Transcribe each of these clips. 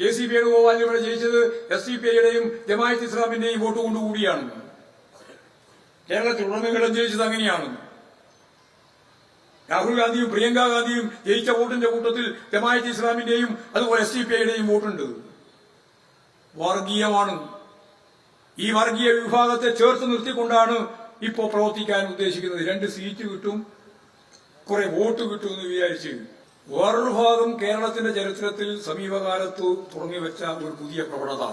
K C Venugopal ഇവിടെ ജയിച്ചത് S D P ഐയുടെയും ജമാഅത്ത് ഇസ്ലാമിന്റെയും വോട്ട് കൊണ്ടുകൂടിയാണ്. ഉടമകളും ജയിച്ചത് അങ്ങനെയാണ്. രാഹുൽ ഗാന്ധിയും പ്രിയങ്ക ഗാന്ധിയും ജയിച്ച വോട്ടിന്റെ കൂട്ടത്തിൽ ജമാഅത്ത് ഇസ്ലാമിന്റെയും അതുപോലെ എസ് ഡി പി ഐയുടെയും വോട്ടുണ്ട്. വർഗീയമാണ്. ഈ വർഗീയ വിഭാഗത്തെ ചേർത്ത് നിർത്തിക്കൊണ്ടാണ് ഇപ്പോൾ പ്രവർത്തിക്കാൻ ഉദ്ദേശിക്കുന്നത്. രണ്ട് സീറ്റ് കിട്ടും കുറെ വോട്ട് കിട്ടും എന്ന് വിചാരിച്ച് വേറൊരു ഭാഗം കേരളത്തിന്റെ ചരിത്രത്തിൽ സമീപകാലത്ത് തുടങ്ങിവെച്ച ഒരു പുതിയ പ്രവണത.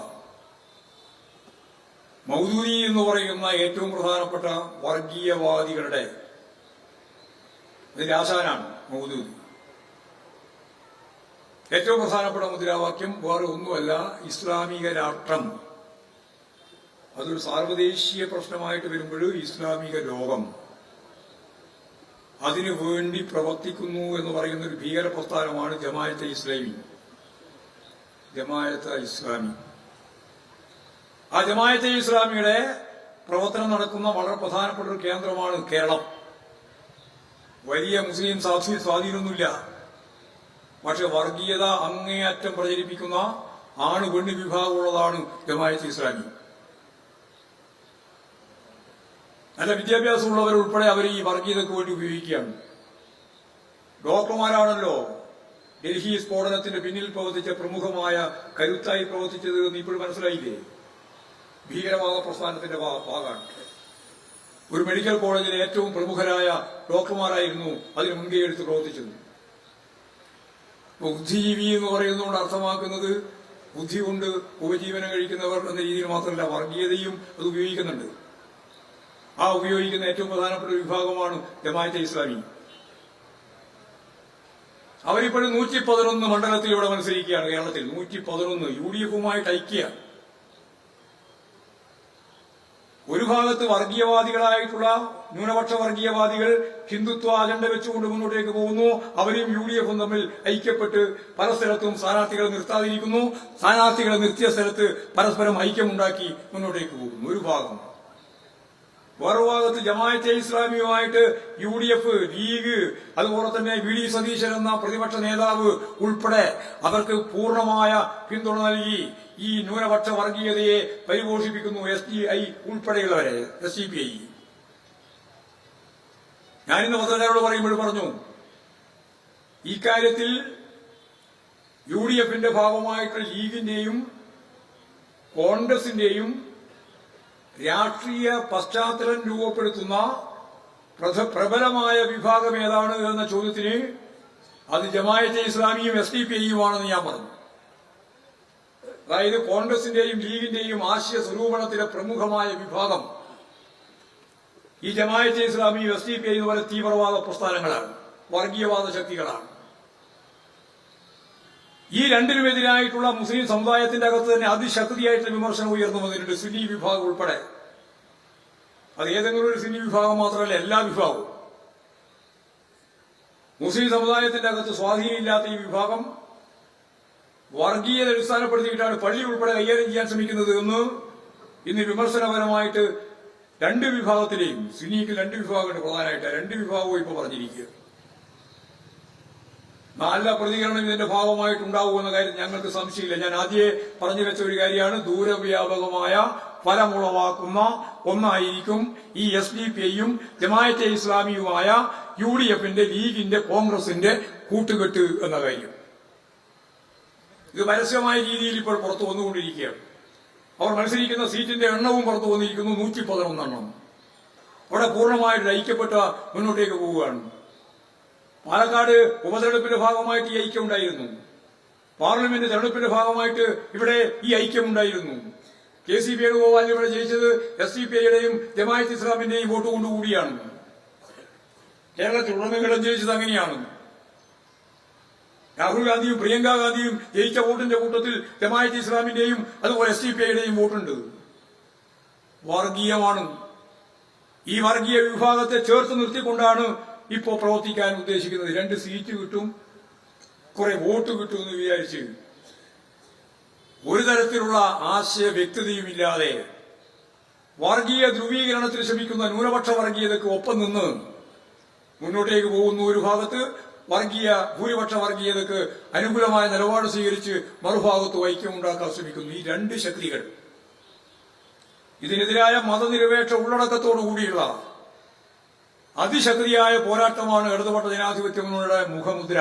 മൗദൂരി എന്ന് പറയുന്ന ഏറ്റവും പ്രധാനപ്പെട്ട വർഗീയവാദികളുടെ മുതിരാശാനാണ് മൗദൂരി ഏറ്റവും പ്രധാനപ്പെട്ട മുദ്രാവാക്യം വേറെ ഒന്നുമല്ല ഇസ്ലാമിക രാഷ്ട്രം. അതൊരു സാർവദേശീയ പ്രശ്നമായിട്ട് വരുമ്പോൾ ഇസ്ലാമിക ലോകം. അതിനു വേണ്ടി പ്രവർത്തിക്കുന്നു എന്ന് പറയുന്ന ഒരു ഭീകര പ്രസ്ഥാനമാണ് ജമായത്തെ ഇസ്ലാമി. ജമായത്തെ ഇസ്ലാമി. ആ ജമായത്തെ ഇസ്ലാമിയുടെ പ്രവർത്തനം നടക്കുന്ന വളരെ പ്രധാനപ്പെട്ട ഒരു കേന്ദ്രമാണ് കേരളം. വലിയ മുസ്ലിം സാക്ഷി സ്വാധീനമൊന്നുമില്ല. പക്ഷെ വർഗീയത അങ്ങേയറ്റം പ്രചരിപ്പിക്കുന്ന ആണ് പെണ്ണ് വിഭാഗമുള്ളതാണ് ജമായത്ത് ഇസ്ലാമി. നല്ല വിദ്യാഭ്യാസമുള്ളവർ ഉൾപ്പെടെ അവർ ഈ വർഗീയതയ്ക്ക് വേണ്ടി ഉപയോഗിക്കുകയാണ്. ഡോക്ടർമാരാണല്ലോ. ഡൽഹി സ്ഫോടനത്തിന്റെ പിന്നിൽ പ്രവർത്തിച്ച പ്രമുഖമായ കരുത്തായി പ്രവർത്തിച്ചത് എന്ന് ഇപ്പോഴും മനസ്സിലായില്ലേ? ഭീകരവാദ പ്രസ്ഥാനത്തിന്റെ ഭാഗമാണ്. ഒരു മെഡിക്കൽ കോളേജിലെ ഏറ്റവും പ്രമുഖരായ ഡോക്ടർമാരായിരുന്നു അതിന് മുൻകൈ എടുത്ത് പ്രവർത്തിച്ചത്. ബുദ്ധിജീവി എന്ന് പറയുന്നതുകൊണ്ട് അർത്ഥമാക്കുന്നത് ബുദ്ധി കൊണ്ട് ഉപജീവനം കഴിക്കുന്നവർ എന്ന രീതിയിൽ മാത്രമല്ല വർഗീയതയും അത് ഉപയോഗിക്കുന്നുണ്ട്. ആ ഉപയോഗിക്കുന്ന ഏറ്റവും പ്രധാനപ്പെട്ട ഒരു വിഭാഗമാണ് ജമാഅത്തെ ഇസ്ലാമി. അവരിപ്പോഴും നൂറ്റി പതിനൊന്ന് മണ്ഡലത്തിലൂടെ മത്സരിക്കുകയാണ് കേരളത്തിൽ. നൂറ്റി പതിനൊന്ന് യു ഡി എഫുമായിട്ട് ഐക്യ ഒരു ഭാഗത്ത് വർഗീയവാദികളായിട്ടുള്ള ന്യൂനപക്ഷ വർഗീയവാദികൾ ഹിന്ദുത്വ അജണ്ട വെച്ചുകൊണ്ട് മുന്നോട്ടേക്ക് പോകുന്നു. അവരെയും യു ഡി എഫും തമ്മിൽ ഐക്യപ്പെട്ട് പല സ്ഥലത്തും സ്ഥാനാർത്ഥികളെ നിർത്താതിരിക്കുന്നു. സ്ഥാനാർത്ഥികളെ നിർത്തിയ സ്ഥലത്ത് പരസ്പരം ഐക്യമുണ്ടാക്കി മുന്നോട്ടേക്ക് പോകുന്നു. ഒരു ഭാഗം. വേറെ ഭാഗത്ത് ജമാഅത്തെ ഇസ്ലാമിയുമായിട്ട് യു ഡി എഫ് ലീഗ് അതുപോലെ തന്നെ വി ഡി സതീശൻ എന്ന പ്രതിപക്ഷ നേതാവ് ഉൾപ്പെടെ അവർക്ക് പൂർണമായ പിന്തുണ നൽകി ഈ ന്യൂനപക്ഷ വർഗീയതയെ പരിപോഷിപ്പിക്കുന്നു എസ് ഡി ഐ ഉൾപ്പെടെയുള്ളവരെ എസ് ഡി പി ഐ. ഞാനിന്ന് പത്രക്കാരോട് പറയുമ്പോൾ പറഞ്ഞു ഇക്കാര്യത്തിൽ യു ഡി എഫിന്റെ ഭാഗമായിട്ടുള്ള ലീഗിന്റെയും കോൺഗ്രസിന്റെയും രാഷ്ട്രീയ പശ്ചാത്തലം രൂപപ്പെടുത്തുന്ന പ്രബലമായ വിഭാഗം ഏതാണ് എന്ന ചോദ്യത്തിന് അത് ജമായത്തെ ഇസ്ലാമിയും എസ് ഡി പി ഐയുമാണെന്ന് ഞാൻ പറഞ്ഞു. അതായത് കോൺഗ്രസിന്റെയും ലീഗിന്റെയും ആശയ സ്വരൂപണത്തിലെ പ്രമുഖമായ വിഭാഗം ഈ ജമായത്തെ ഇസ്ലാമിയും എസ് ഡി പി ഐ പറയുന്ന തീവ്രവാദ പ്രസ്ഥാനങ്ങളാണ് വർഗീയവാദ ശക്തികളാണ്. ഈ രണ്ടിനുമെതിരായിട്ടുള്ള മുസ്ലിം സമുദായത്തിന്റെ അകത്ത് തന്നെ അതിശക്തിയായിട്ടുള്ള വിമർശനം ഉയർന്നു വന്നിട്ടുണ്ട് സുന്നി വിഭാഗം ഉൾപ്പെടെ. അത് ഏതെങ്കിലും ഒരു സുന്നി വിഭാഗം മാത്രമല്ല എല്ലാ വിഭാഗവും. മുസ്ലിം സമുദായത്തിന്റെ അകത്ത് സ്വാധീനമില്ലാത്ത ഈ വിഭാഗം വർഗീയത അടിസ്ഥാനപ്പെടുത്തിയിട്ടാണ് പള്ളി ഉൾപ്പെടെ കൈകാര്യം ചെയ്യാൻ ശ്രമിക്കുന്നത് എന്ന് ഇന്ന് വിമർശനപരമായിട്ട് രണ്ട് വിഭാഗത്തിലെയും സുന്നിക്ക് രണ്ട് വിഭാഗമുണ്ട് പ്രധാനമായിട്ട്. രണ്ട് വിഭാഗവും ഇപ്പൊ പറഞ്ഞിരിക്കുക നല്ല പ്രതികരണം ഇതിന്റെ ഭാഗമായിട്ടുണ്ടാവുമെന്ന കാര്യം ഞങ്ങൾക്ക് സംശയമില്ല. ഞാൻ ആദ്യമേ പറഞ്ഞു വെച്ച ഒരു കാര്യമാണ് ദൂരവ്യാപകമായ ഫലമുളവാക്കുന്ന ഒന്നായിരിക്കും ഈ എസ് ഡി പി ഐയും ജമായത്തെ ഇസ്ലാമിയുമായ യു ഡി എഫിന്റെ ലീഗിന്റെ കോൺഗ്രസിന്റെ കൂട്ടുകെട്ട് എന്ന കാര്യം. ഇത് പരസ്യമായ രീതിയിൽ ഇപ്പോൾ പുറത്തു വന്നുകൊണ്ടിരിക്കുകയാണ്. അവർ മത്സരിക്കുന്ന സീറ്റിന്റെ എണ്ണവും പുറത്തു വന്നിരിക്കുന്നു നൂറ്റി പതിനൊന്നെണ്ണം അവിടെ പൂർണമായിട്ട് ഐക്യപ്പെട്ട മുന്നോട്ടേക്ക് പോവുകയാണ്. പാലക്കാട് ഉപതെരഞ്ഞെടുപ്പിന്റെ ഭാഗമായിട്ട് ഈ ഐക്യം ഉണ്ടായിരുന്നു. പാർലമെന്റ് തെരഞ്ഞെടുപ്പിന്റെ ഭാഗമായിട്ട് ഇവിടെ ഈ ഐക്യം ഉണ്ടായിരുന്നു. കെ സി വേണുഗോപാൽ ഇവിടെ ജയിച്ചത് എസ് ഡി പി ഐയുടെയും ജമായത്ത് ഇസ്ലാമിന്റെയും വോട്ട് കൊണ്ടുകൂടിയാണ്. കേരളത്തിലുടനീളം ജയിച്ചത് അങ്ങനെയാണ്. രാഹുൽ ഗാന്ധിയും പ്രിയങ്ക ഗാന്ധിയും ജയിച്ച വോട്ടിന്റെ കൂട്ടത്തിൽ ജമായത്ത് ഇസ്ലാമിന്റെയും അതുപോലെ എസ് ഡി പി ഐയുടെയും വോട്ടുണ്ട്. വർഗീയമാണ്. ഈ വർഗീയ വിഭാഗത്തെ ചേർത്ത് നിർത്തിക്കൊണ്ടാണ് ഇപ്പോൾ പ്രവർത്തിക്കാൻ ഉദ്ദേശിക്കുന്നത് രണ്ട് സീറ്റ് കിട്ടും കുറെ വോട്ട് കിട്ടും എന്ന് വിചാരിച്ച് ഒരു തരത്തിലുള്ള ആശയ വ്യക്തതയുമില്ലാതെ വർഗീയ ധ്രുവീകരണത്തിന് ശ്രമിക്കുന്ന ന്യൂനപക്ഷ വർഗീയതയ്ക്ക് ഒപ്പം നിന്ന് മുന്നോട്ടേക്ക് പോകുന്ന ഒരു ഭാഗത്ത് വർഗീയ ഭൂരിപക്ഷ വർഗീയതക്ക് അനുകൂലമായ നിലപാട് സ്വീകരിച്ച് മറുഭാഗത്ത് ഐക്യമുണ്ടാക്കാൻ ശ്രമിക്കുന്നു ഈ രണ്ട് ശക്തികൾ. ഇതിനെതിരായ മതനിരപേക്ഷ ഉള്ളടക്കത്തോടു കൂടിയുള്ള അതിശക്തിയായ പോരാട്ടമാണ് ഇടതുപക്ഷ ജനാധിപത്യങ്ങളുടെ മുഖമുദ്ര.